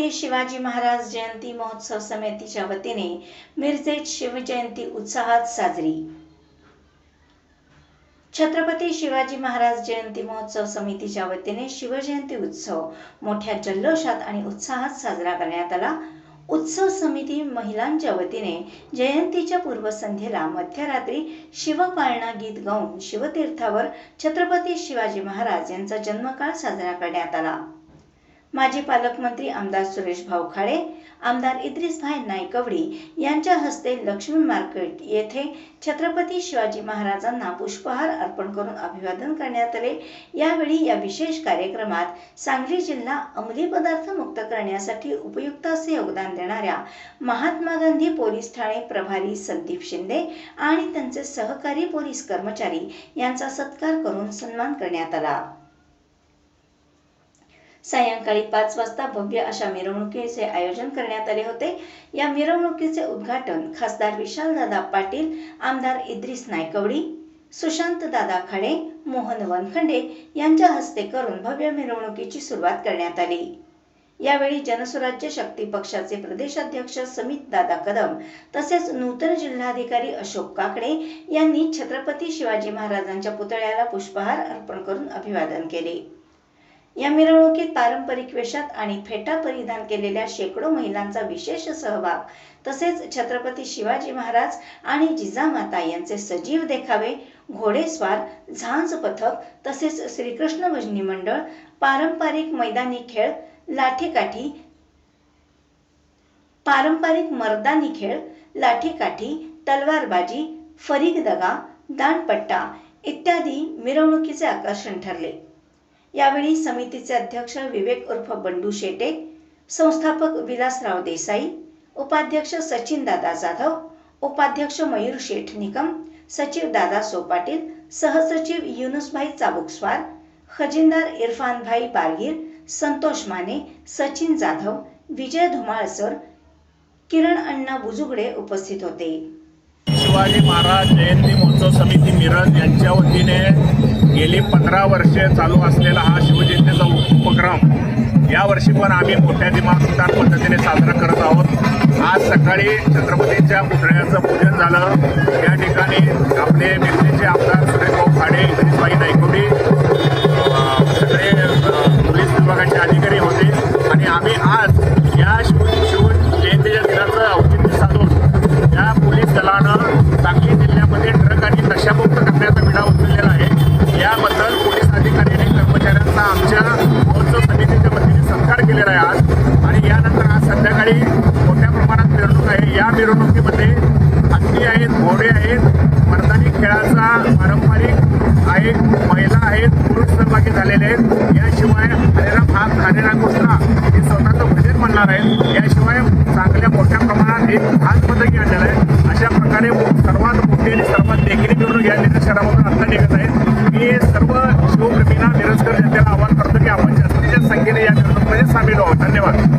छत्रपती शिवाजी महाराज जयंती महोत्सव समितीच्या वतीने मिरजेत शिवजयंती उत्साहात साजरी. छत्रपती शिवाजी महाराज जयंती महोत्सव समितीच्या वतीने शिवजयंती उत्सव मोठ्या जल्लोषात आणि उत्साहात साजरा करण्यात आला. उत्सव समिती महिलांच्या वतीने जयंतीच्या पूर्वसंध्येला मध्यरात्री शिवपाळणा गीत गाऊन शिवतीर्थावर छत्रपती शिवाजी महाराज यांचा जन्मकाळ साजरा करण्यात आला. माजी पालकमंत्री आमदार सुरेश भाऊ आमदार इद्रिसभाई नायकवडी यांच्या हस्ते लक्ष्मी मार्केट येथे छत्रपती शिवाजी महाराजांना पुष्पहार अर्पण करून अभिवादन करण्यात आले. यावेळी या विशेष कार्यक्रमात सांगली जिल्हा अंमली पदार्थ मुक्त करण्यासाठी उपयुक्त असे योगदान देणाऱ्या महात्मा गांधी पोलीस ठाणे प्रभारी संदीप शिंदे आणि त्यांचे सहकारी पोलीस कर्मचारी यांचा सत्कार करून सन्मान करण्यात आला. सायंकाळी पाच वाजता भव्य अशा मिरवणुकीचे आयोजन करण्यात आले होते. या मिरवणुकीचे उद्घाटन खासदार विशालदादा पाटील आमदार इद्रिस नायकवडी सुशांत दादा खाडे मोहन वनखंडे यांच्या हस्ते करून भव्य मिरवणुकीची सुरुवात करण्यात आली. यावेळी जनसुराज्य शक्ती पक्षाचे प्रदेशाध्यक्ष समित दादा कदम तसेच नूतन जिल्हाधिकारी अशोक काकडे यांनी छत्रपती शिवाजी महाराजांच्या पुतळ्याला पुष्पहार अर्पण करून अभिवादन केले. या मिरवणुकीत पारंपरिक वेशात आणि फेटा परिधान केलेल्या शेकडो महिलांचा विशेष सहभाग तसेच छत्रपती शिवाजी महाराज आणि जिजामाता यांचे सजीव देखावे घोडेस्वार झांज पथक तसेच श्रीकृष्ण भजनी मंडळ पारंपरिक मैदानी खेळ लाठीकाठी पारंपरिक मर्दानी खेळ लाठीकाठी तलवारबाजी फरीक दगा दांडपट्टा इत्यादी मिरवणुकीचे आकर्षण ठरले. यावेळी समितीचे अध्यक्ष विवेक उर्फ बंडू शेटे संस्थापक विलासराव देसाई उपाध्यक्ष सचिन दादा जाधव उपाध्यक्ष मयूर शेठ निकम सचिव दादा सोपाटील सहसचिव युनुसभाई चाबुकस्वार खजिनदार इरफानभाई बारगीर संतोष माने सचिन जाधव विजय धुमाळसर किरण अण्णा बुजुगडे उपस्थित होते. शिवाजी महाराज जयंती महोत्सव समिती मिरज यांच्या वतीने गेली पंधरा वर्षे चालू असलेला हा शिवजयंतीचा उपक्रम यावर्षी पण आम्ही मोठ्या दिमागदार पद्धतीने साजरा करत आहोत. आज सकाळी छत्रपतीच्या पुतळ्याचं पूजन झालं. या ठिकाणी आपले मिरजेचे आमदार सुरेशभाऊ खाडे इद्रिसबाई नायकोडी सगळे पोलीस विभागाचे अधिकारी होते. आणि आम्ही आज या या मिरवणुकीमध्ये हत्ती आहेत घोडे आहेत मर्दानी खेळाचा पारंपरिक आहे महिला आहेत पुरुष सहभागी झालेले आहेत. याशिवाय हरेराम हा हरेराम कृष्णा हे स्वतःचं भजन म्हणणार आहेत. याशिवाय चांगल्या मोठ्या प्रमाणात एक खास पदकी आणलेलं आहे. अशा प्रकारे सर्वात मोठी आणि सर्वात देखील मिरवणूक या मिरज शहरामधून आता निघत आहे. मी सर्व शिवप्रेमींना मिरजकर जनतेला आवाहन करतो की आपण जास्तीत जास्त संख्येने या मिरवणुकीमध्ये सामील व्हावं. धन्यवाद.